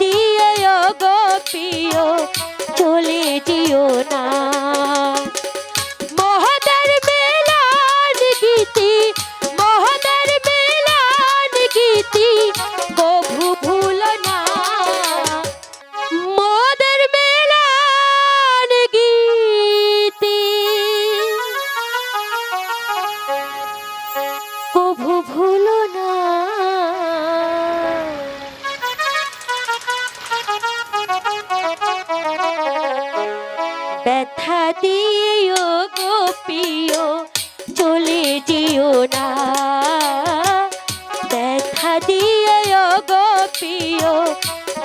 দিয়ে গো প্রিয় চলে যেও না। ব্যথা দিও গোপিও চলে যেও না। ব্যথা দিও গোপিও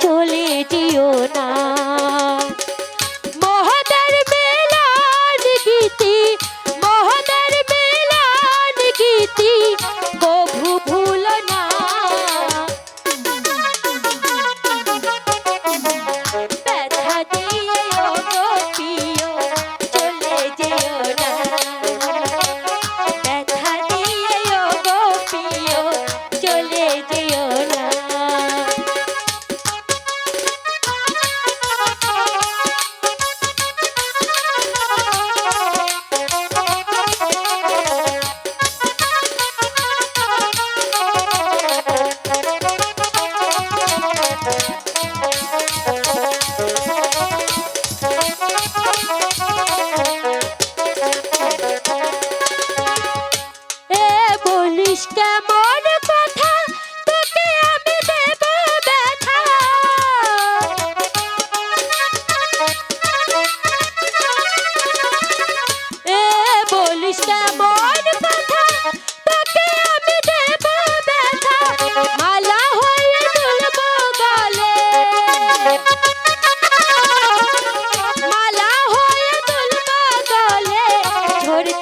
চলে যেও না।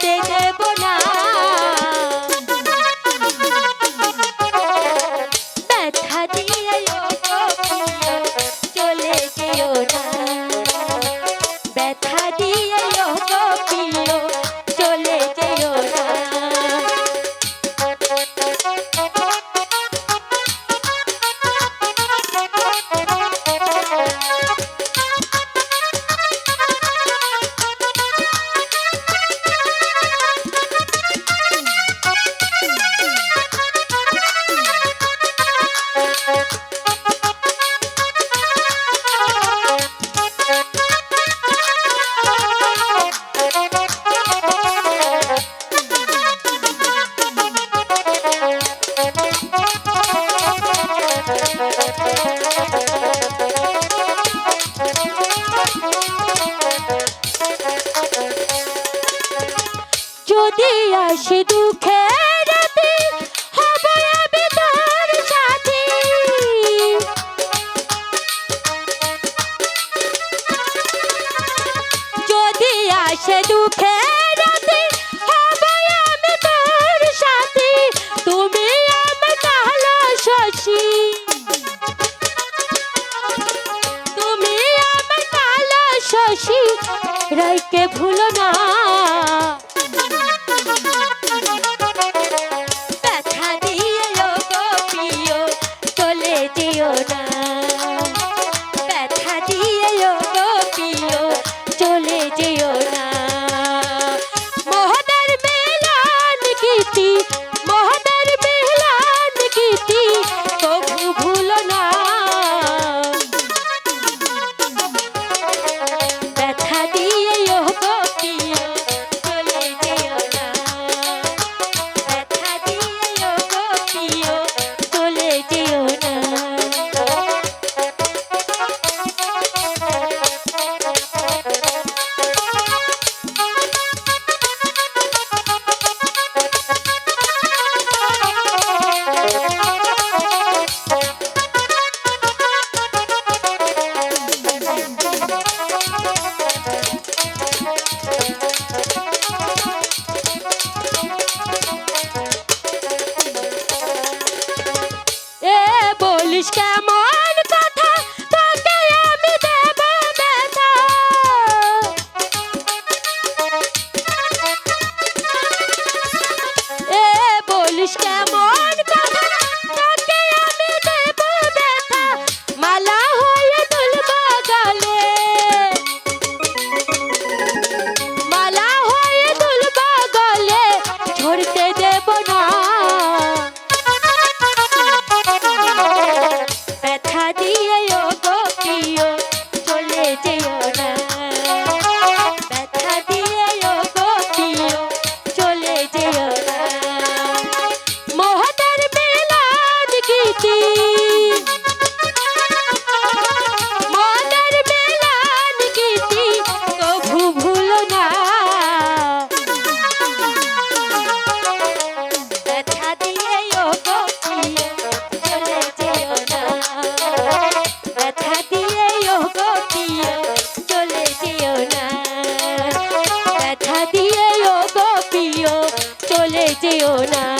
যেতে দেব যদি আসি দুঃখে রাতে দুঃখে রাতে আমি তোর তুমি কালো শশী। তুমি কালো শশী, রাইকে ভুলো না। Jusqu'à যেও না।